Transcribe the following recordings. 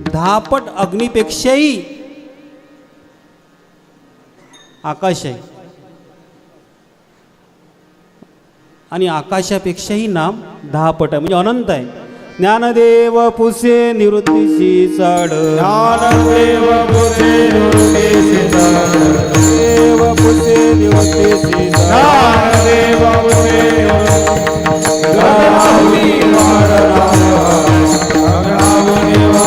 दहापट अग्नीपेक्षाही आकाश आहे आणि आकाशापेक्षाही नाम दहा पट आहे म्हणजे अनंत आहे ज्ञानदेव पुसे निवृत्तीची चाड ज्ञानदेव पुसे निवृत्तीची चाड. देव पुसे निवृत्तीची चाड ज्ञानदेव पुसे गगनाहुनी वाढणारा. गगनाहुनी वाढणारा.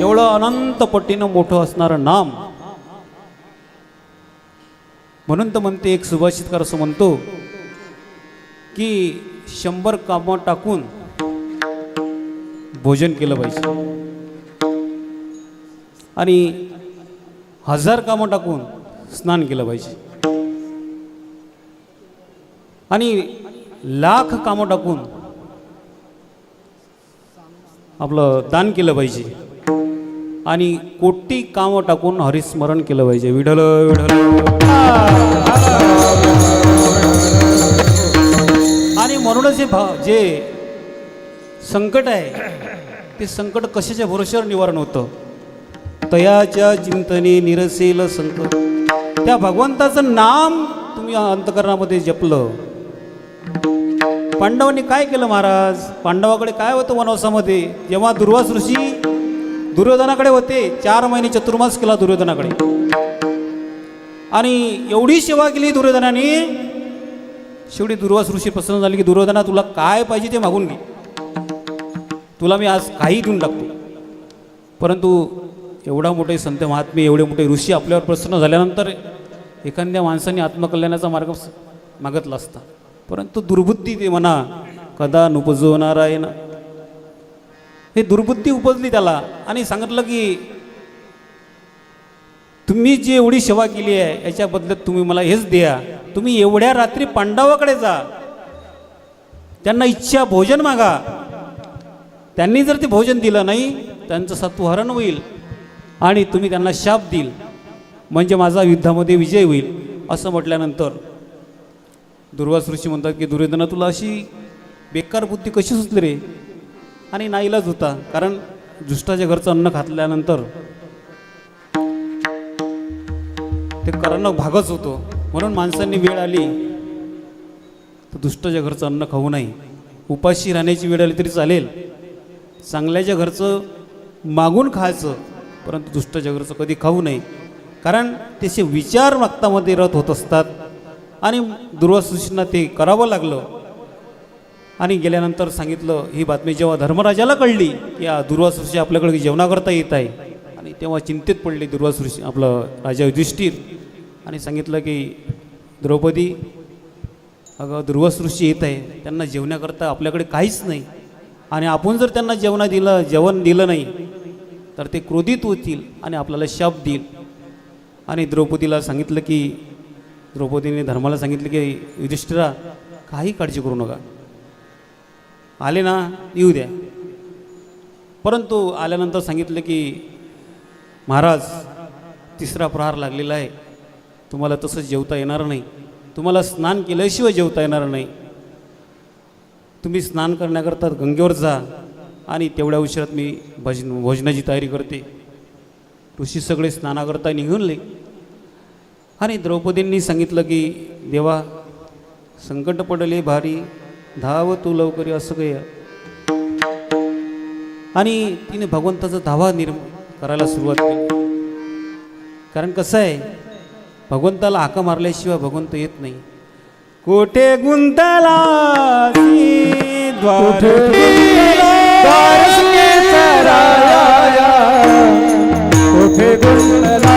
एवढं अनंतपट्टीनं मोठं असणारं नाम. म्हणून तर म्हणते एक सुभाषितकार असं म्हणतो की शंभर कामं टाकून भोजन केलं पाहिजे. आणि हजार कामं टाकून स्नान केलं पाहिजे. आणि लाख कामं टाकून आपलं दान केलं पाहिजे. आणि कोटी कामं टाकून हरिस्मरण केलं पाहिजे. विढल विढल आणि म्हणूनच जे भा जे संकट आहे ते संकट कशाच्या भरोश्यावर निवारण होतं? तयाच्या चिंतने निरसेल संकट त्या भगवंताचं नाम तुम्ही अंतकरणामध्ये जपलं. पांडवांनी काय केलं महाराज? पांडवाकडे काय होतं वनवासामध्ये? जेव्हा दुर्वास ऋषी दुर्योधनाकडे होते चार महिने चतुर्मास केला दुर्योधनाकडे. आणि एवढी सेवा केली दुर्योधनाने शेवटी दुर्वास ऋषी प्रसन्न झाली की दुर्योधना तुला काय पाहिजे ते मागून घे. तुला मी आज काही देऊन टाकतो. परंतु एवढा मोठे संत महात्मे एवढे मोठे ऋषी आपल्यावर प्रसन्न झाल्यानंतर एखाद्या माणसाने आत्मकल्याणाचा मार्ग मागतला असता. परंतु दुर्बुद्धी ते म्हणा कदा नुपजो नारायण हे दुर्बुद्धी उपजली त्याला आणि सांगितलं की तुम्ही जी एवढी सेवा केली आहे याच्या बदल्यात तुम्ही मला हेच द्या. तुम्ही एवढ्या रात्री पांडवाकडे जा. त्यांना इच्छा भोजन मागा. त्यांनी जर ते भोजन दिलं नाही त्यांचं सत्वहरण होईल आणि तुम्ही त्यांना शाप देईल. म्हणजे माझा युद्धामध्ये विजय होईल असं म्हटल्यानंतर दुर्वास ऋषी म्हणतात की दुर्योधना तुला अशी बेकार बुद्धी कशी सुचली रे? आणि नाईलाज होता. कारण दुष्टाच्या घरचं अन्न खातल्यानंतर ते करणं भागच होतो. म्हणून माणसांनी वेळ आली तर दुष्टाच्या घरचं अन्न खाऊ नये उपाशी राहण्याची वेळ आली तरी चालेल. चांगल्याच्या घरचं मागून खायचं परंतु दुष्टाच्या घरचं कधी खाऊ नये कारण त्याचे विचार रक्तामध्ये रथ होत असतात. आणि दुर्वासृषींना ते करावं लागलं. आणि गेल्यानंतर सांगितलं ही बातमी जेव्हा धर्मराजाला कळली की या दुर्वासृषी आपल्याकडे जेवणाकरता येत आहे. आणि तेव्हा चिंतेत पडले दुर्वासृषी आपलं राजा युधिष्ठिर. आणि सांगितलं की द्रौपदी अगं दुर्वासृष्टी येत आहे त्यांना जेवण्याकरता आपल्याकडे काहीच नाही. आणि आपण जर त्यांना जेवणा दिलं जेवण दिलं नाही तर ते क्रोधित होतील आणि आपल्याला शाप देईल. आणि द्रौपदीला सांगितलं की द्रौपदीने धर्माला सांगितलं की युधिष्ठिरा काही काळजी करू नका. आले ना येऊ द्या. परंतु आल्यानंतर सांगितलं की महाराज तिसरा प्रहार लागलेला आहे. तुम्हाला तसं जेवता येणार नाही. तुम्हाला स्नान केल्याशिवाय जेवता येणार नाही. तुम्ही स्नान करण्याकरता गंगेवर जा आणि तेवढ्या उशिरात मी भजन भोजनाची तयारी करते. ऋषी सगळे स्नानाकरता निघूनले आणि द्रौपदींनी सांगितलं की देवा संकट पडले भारी धाव तू लवकर असं काही आणि तिने भगवंताचा धावा निर्म करायला सुरुवात केली. कारण कसं आहे भगवंताला हाका मारल्याशिवाय भगवंत येत नाही. कोठे गुंतला द्वार? कुठे गुंतलासी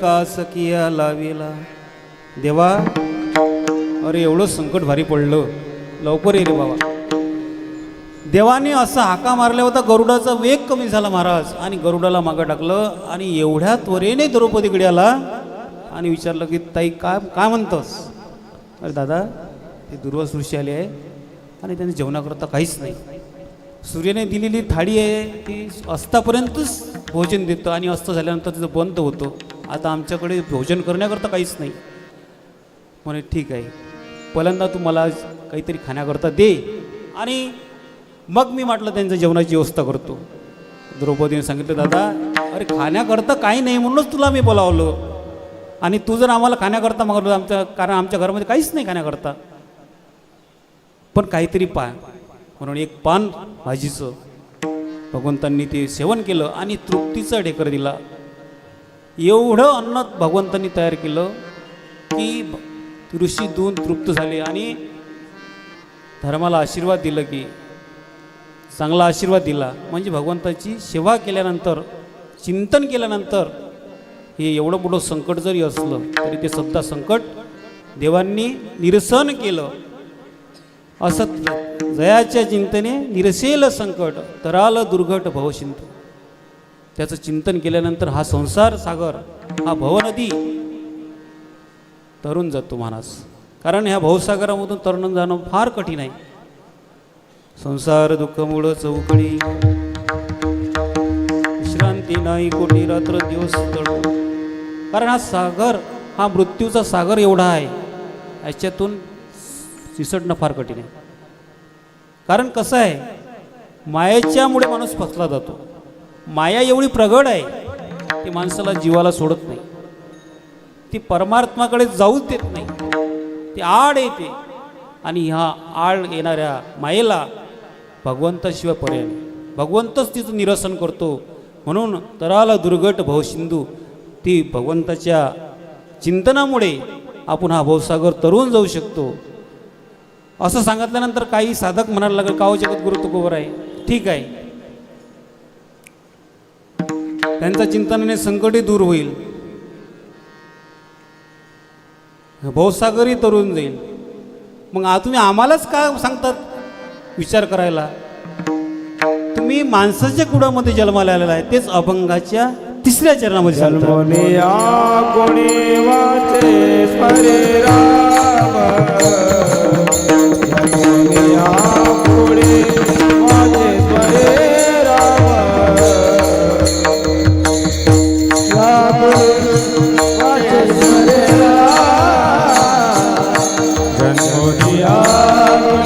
का सकिया लावेला. देवा अरे एवढं संकट भारी पडलं. लवकर ये रे बाबा. देवाने असा हाका मारल्या होता गरुडाचा वेग कमी झाला महाराज. आणि गरुडाला मागं टाकलं आणि एवढ्या त्वरेने द्रौपदीकडे आला आणि विचारलं की ताई काय काय म्हणतोस? अरे दादा ते दुर्वास ऋषी आली आहे आणि त्यांनी जेवणाकरता काहीच नाही. सूर्याने दिलेली थाळी आहे ती अस्तापर्यंतच भोजन देतं आणि अस्त झाल्यानंतर तिचं बंद होतं. आता आमच्याकडे भोजन करण्याकरता काहीच नाही. म्हणे ठीक आहे. पहिल्यांदा तू मला काहीतरी खाण्याकरता दे आणि मग मी म्हटलं त्यांच्या जेवणाची व्यवस्था करतो. द्रौपदीने सांगितलं दादा अरे खाण्याकरता काही नाही म्हणूनच तुला मी बोलावलं. आणि तू जर आम्हाला खाण्याकरता मागवलं आमच्या कारण आमच्या घरामध्ये काहीच नाही खाण्याकरता. पण काहीतरी पान म्हणून एक पान भाजीचं. भगवंतांनी ते सेवन केलं आणि तृप्तीचा ढेकर दिला. एवढं अन्न भगवंतांनी तयार केलं की ऋषी दोन तृप्त झाले आणि धर्माला आशीर्वाद दिलं की चांगला आशीर्वाद दिला. म्हणजे भगवंताची सेवा केल्यानंतर चिंतन केल्यानंतर हे एवढं मोठं संकट जरी असलं तरी ते सत्ता संकट देवांनी निरसन केलं. असत जयाच्या चिंतने निरसेल संकट तराल दुर्घट भवशिंत त्याचं चिंतन केल्यानंतर हा संसार सागर हा भवनदी तरुण जातो महाराज कारण ह्या भवसागरामधून तरुण जाणं फार कठीण आहे. संसार दुःखमुळं चौकडी विश्रांती नाही कोणी रात्र दिवस तळू कारण हा सागर हा मृत्यूचा सागर एवढा आहे. याच्यातून चिसटणं फार कठीण आहे. कारण कसं आहे मायेच्यामुळे माणूस फसला जातो. माया एवढी प्रगड आहे की माणसाला जीवाला सोडत नाही. ती परमात्माकडे जाऊच देत नाही. ती आड येते आणि ह्या आड येणाऱ्या मायेला भगवंताशिवाय पर्याय भगवंतच तिचं निरसन करतो. म्हणून तराला दुर्गट भवसिंधू ती भगवंताच्या चिंतनामुळे आपण हा भवसागर तरुण जाऊ शकतो. असं सांगितल्यानंतर काही साधक म्हणायला लागेल काव जगत गुरु तुकोबर आहे? ठीक आहे. त्यांच्या चिंतनाने संकटही दूर होईल. भवसागरही तरुण जाईल. मग आ तुम्ही आम्हालाच का सांगतात विचार करायला? तुम्ही माणसाच्या कुडामध्ये जन्माला आलेला आहे तेच अभंगाच्या तिसऱ्या चरणामध्ये सांगतात. जन्मोनिया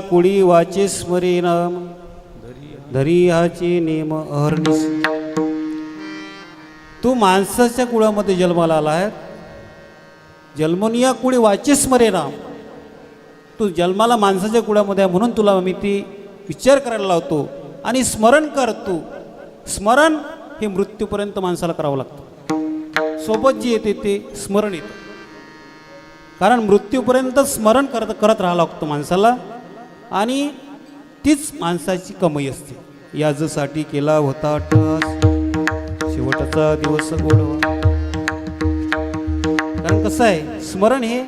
कुळी वाचे स्मरे नाम धरी हाचे नेम अहर्निश तू माणसाच्या कुळामध्ये जन्माला आला आहे. जन्मनिया कुळी वाचे स्मरे नाम. तू जन्माला माणसाच्या कुळामध्ये आहे म्हणून तुला मी ती विचार करायला लावतो आणि स्मरण कर तू. स्मरण हे मृत्यूपर्यंत माणसाला करावं लागतं. सोबत जी येते ते स्मरण येतं कारण मृत्यूपर्यंत स्मरण करत करत राहावं लागतं माणसाला. आणि तीच माणसाची कमाई असते. याजसाठी केला होता ठस शेवटचा दिवस गोडवा कारण कसं आहे स्मरण हे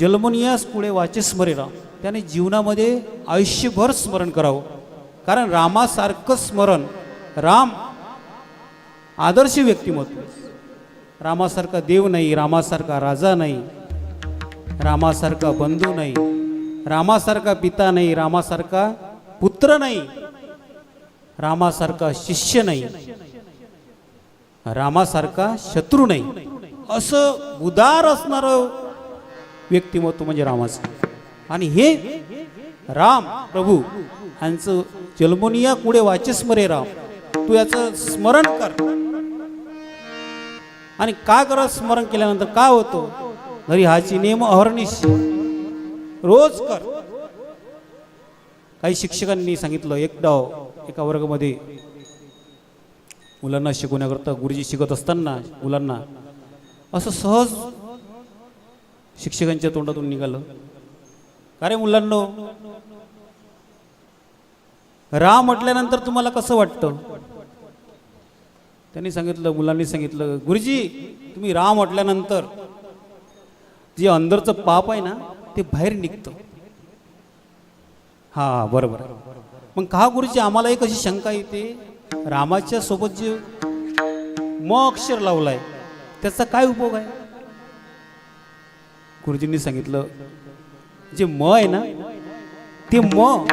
जन्मनियास पुढे वाचे स्मरे राम. त्याने जीवनामध्ये आयुष्यभर स्मरण करावं. कारण रामासारखं स्मरण राम आदर्श व्यक्तिमत्व. रामासारखा देव नाही रामासारखा राजा नाही रामासारखा बंधू नाही. रामासारखा पिता नाही रामासारखा पुत्र नाही रामासारखा शिष्य नाही रामासारखा शत्रू नाही. असं उदार असणारं व्यक्तिमत्व म्हणजे रामाचं. आणि हे राम प्रभू यांचं जन्मोनिया पुढे वाचस्मरे राम. तू याचं स्मरण कर. आणि का करत स्मरण केल्यानंतर का होतं? घरी हाची नेम अहर्निश. रोज कर. काही शिक्षकांनी सांगितलं एक डाव एका वर्गामध्ये. मुलांना शिकवण्याकरता गुरुजी शिकत असताना मुलांना असं सहज शिक्षकांच्या तोंडातून निघालं. का रे मुलांनो? राम म्हटल्यानंतर तुम्हाला कसं वाटतं? त्यांनी सांगितलं मुलांनी सांगितलं गुरुजी तुम्ही राम म्हटल्यानंतर जे अंदरचं पाप आहे ना ते बाहेर निघतं. हा बरोबर. मग का गुरुजी आम्हाला एक अशी शंका येते. रामाच्या सोबत जे म अक्षर लावलाय त्याचा काय उपयोग आहे? गुरुजींनी सांगितलं जे म आहे ना ते म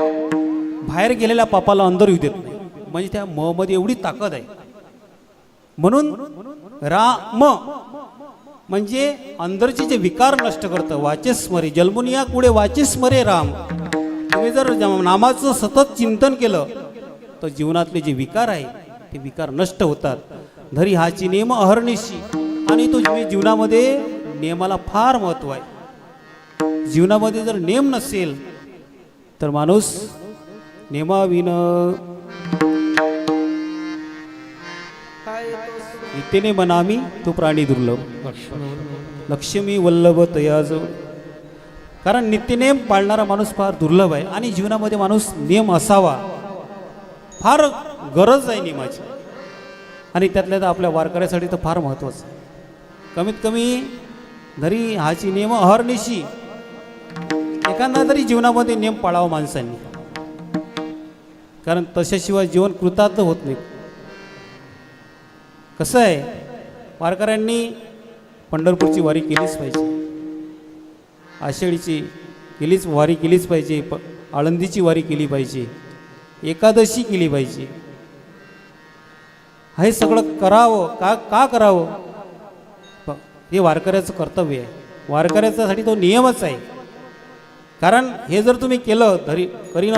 बाहेर गेलेल्या पापाला अंदर येऊ देत नाही. म्हणजे त्या म मध्ये एवढी ताकद आहे. म्हणून राम म्हणजे अंदरचे जे विकार नष्ट करतं वाचेस्मरे जन्मुनिया पुढे वाचेस्मरे राम. तुम्ही जर नामाचं सतत चिंतन केलं तर जीवनातले जे विकार आहे ते विकार नष्ट होतात. धरी हाची नेम अहर्निशी. आणि तो जीवनामध्ये नियमाला फार महत्त्व आहे. जीवनामध्ये जर नेम नसेल तर माणूस नेमाविन इतेने मनामी तो प्राणी दुर्लभ. लक्ष्मी वल्लभ तयाज. कारण नित्यनेम पाळणारा माणूस फार दुर्लभ आहे आणि जीवनामध्ये माणूस नियम असावा फार गरज आहे नियमाची आणि त्यातल्या तर आपल्या वारकऱ्यासाठी तर फार महत्त्वाचं कमीत कमी घरी हाची नियम अहर्निशी. एखादा तरी जीवनामध्ये नियम पाळावा माणसांनी. कारण तशाशिवाय जीवन कृतार्थ होत नाही. कसं आहे? वारकऱ्यांनी पंढरपूरची वारी केलीच पाहिजे. आषाढीची केलीच वारी केलीच पाहिजे. प आळंदीची वारी केली पाहिजे. एकादशी केली पाहिजे. हे सगळं करावं का का करावं? हे वारकऱ्याचं कर्तव्य आहे. वारकऱ्याच्यासाठी तो नियमच आहे. कारण हे जर तुम्ही केलं तरी करीन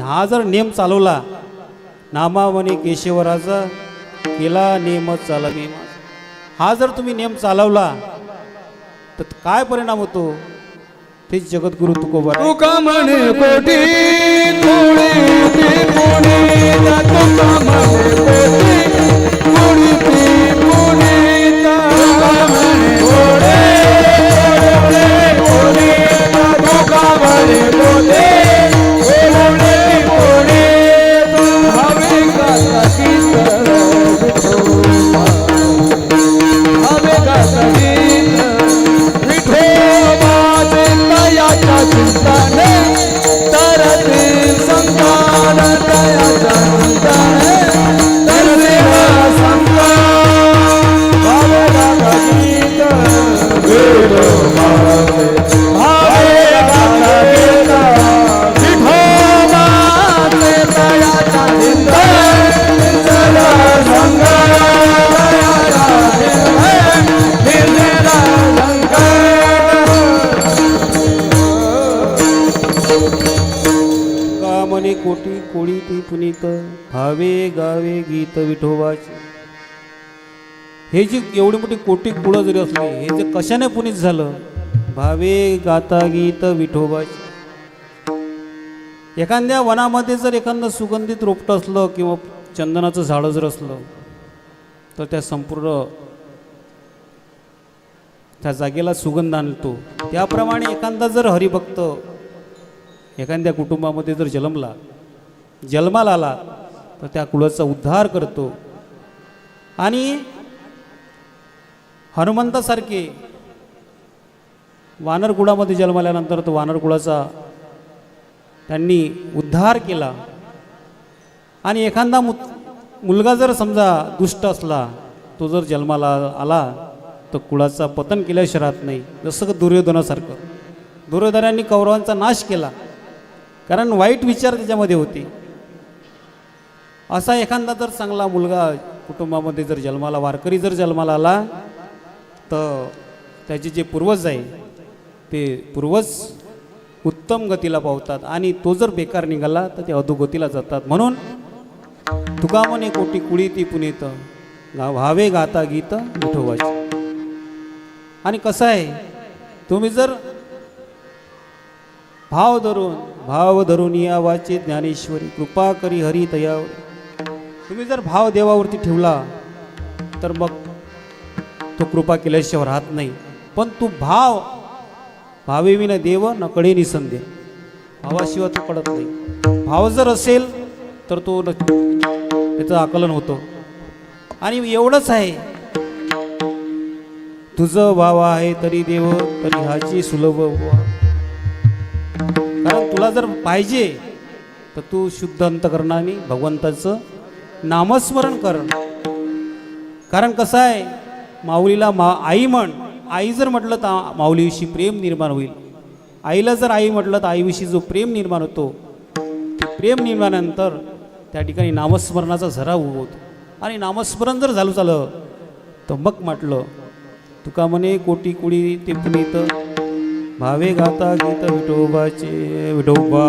हा जर नियम चालवला नामा म्हणे केशवराचा केला नियम चाला नियम हा जर तुम्ही नियम चालवला तर काय परिणाम होतो? ते जगद्गुरु तुकोबा तुका म्हणे कोटी कोणी हे जी एवढी मोठी कोटी कुळं जरी असली हे जे कशाने पुनीत झालं? भावे गाता गीत विठोबाची. एखाद्या वनामध्ये जर एखादं सुगंधित रोपटं असलं किंवा चंदनाचं झाडं जर असलं तर त्या संपूर्ण त्या जागेला सुगंध आणतो. त्याप्रमाणे एखादा जर हरिभक्त एखाद्या कुटुंबामध्ये जर जन्मला जन्माला आला तर त्या कुळाचा उद्धार करतो. आणि हनुमंतासारखे वानरकुळामध्ये जन्मल्यानंतर जन्माल्यानंतर तो वानरकुळाचा त्यांनी उद्धार केला. आणि एखादा मु मुलगा जर समजा दुष्ट असला तो जर जन्माला आला तर कुळाचा पतन केल्याशिवाय राहत नाही. जसं दुर्योधनासारखं. दुर्योधनांनी कौरवांचा नाश केला. कारण वाईट विचार त्याच्यामध्ये होते. असा एखादा जर चांगला मुलगा कुटुंबामध्ये जर जन्माला वारकरी जर जन्माला आला तर त्याचे जे पूर्वज आहे ते पूर्वज उत्तम गतीला पावतात आणि तो जर बेकार निघाला तर ते अधोगतीला जातात. म्हणून तुका म्हणे कोटी कुळी ती पुणेत गा व्हावे गाता गीत विठोबाचे आणि कसं आहे तुम्ही जर भाव धरून भाव धरून या वाचे ज्ञानेश्वरी कृपा करी हरी तयावर तुम्ही जर भाव देवावरती ठेवला तर मग तो कृपा केल्याशिवाय राहत नाही. पण तू भाव भावेविना देव न कडे निसंदे भावाशिवाय तो कडत नाही. भाव जर असेल तर तो त्याचं आकलन होतं. आणि एवढंच आहे. तुझं भाव आहे तरी देव तरी हाची सुलभ कारण तुला जर पाहिजे तर तू शुद्ध अंतकरणाने भगवंताचं नामस्मरण कर. कारण कसं आहे? माऊलीला मा आई म्हण आई जर म्हटलं तर माऊलीविषयी प्रेम निर्माण होईल. आईला जर आई म्हटलं तर आईविषयी जो प्रेम निर्माण होतो ते प्रेम निर्माणानंतर त्या ठिकाणी नामस्मरणाचा झरा होतो. आणि नामस्मरण जर झालं झालं तर मग म्हटलं तुका म्हणे कोटी कुडी ते पुनीत भावे गाता गीत विठोबाचे विठोबा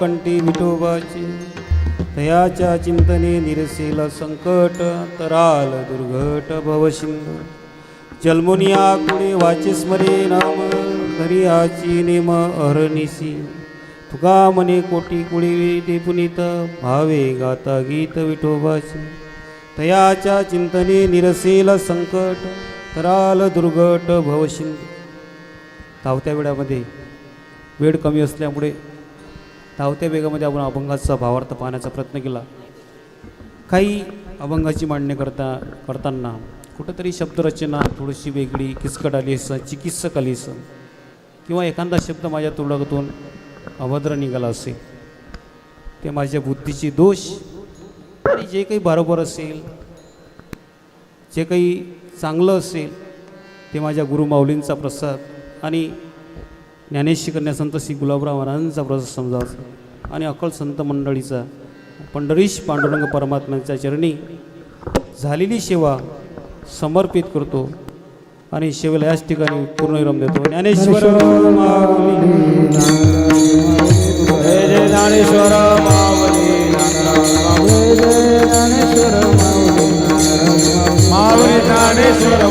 कंठी विठोबाची तयाच्या चिंतने निरसेल संकट तराल दुर्घट भवशिंद जन्मुनिया कुणी वाचे स्मरे नाम घरी नेम अहरनिसी तुका मने कोटी कुळी ते पुनीत भावे गाता गीत विठोबाची. तयाच्या चिंतने निरसेल संकट तराल दुर्घट भवशिंद धावत्या वेळामध्ये वेळ कमी असल्यामुळे धावत्या वेगामध्ये आपण अभंगाचा भावार्थ पाहण्याचा प्रयत्न केला. काही अभंगाची मांडणी करता करताना कुठंतरी शब्दरचना थोडीशी वेगळी किचकट आली असं चिकित्सक आली असं किंवा एखादा शब्द माझ्या तोंडातून अभद्र निघाला असेल ते माझ्या बुद्धीचे दोष आणि जे काही बरोबर असेल जे काही चांगलं असेल ते माझ्या गुरुमाऊलींचा प्रसाद आणि ज्ञानेशी कन्या संत श्री गुलाबराव महाराजांचा प्रसाद समजावा आणि अकल संत मंडळीचा पंढरीश पांडुरंग परमात्म्यांच्या चरणी झालेली सेवा समर्पित करतो आणि शेवला याच ठिकाणी पूर्णविराम देतो. ज्ञानेश्वर ज्ञानेश्वर मावली ज्ञानेश्वर ज्ञानेश्वर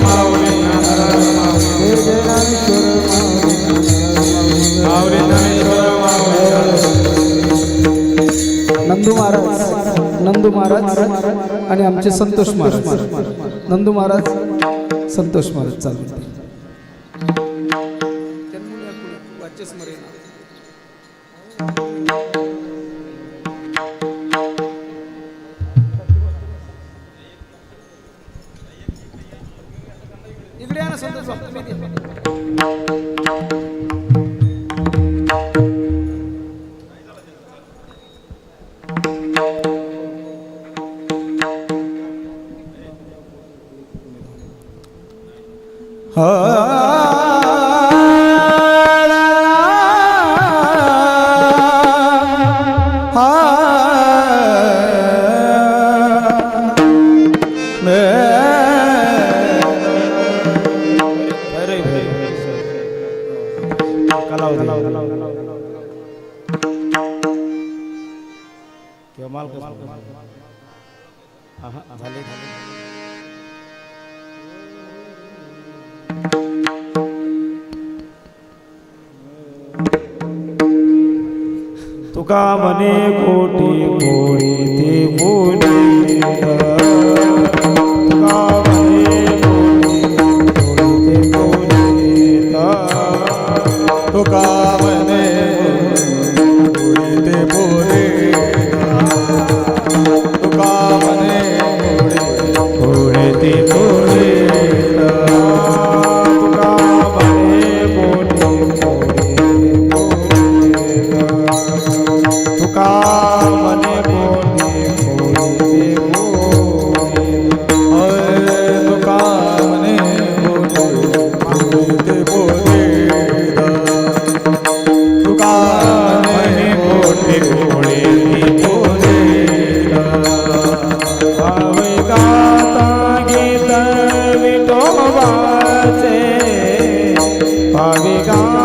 नंदू महाराज नंदू महाराज आणि आमचे संतोष महाराज. नंदू महाराज संतोष महाराज चालू. इकडे ना Thank you. का मने कोटी कोटी ते कोणी पाविगा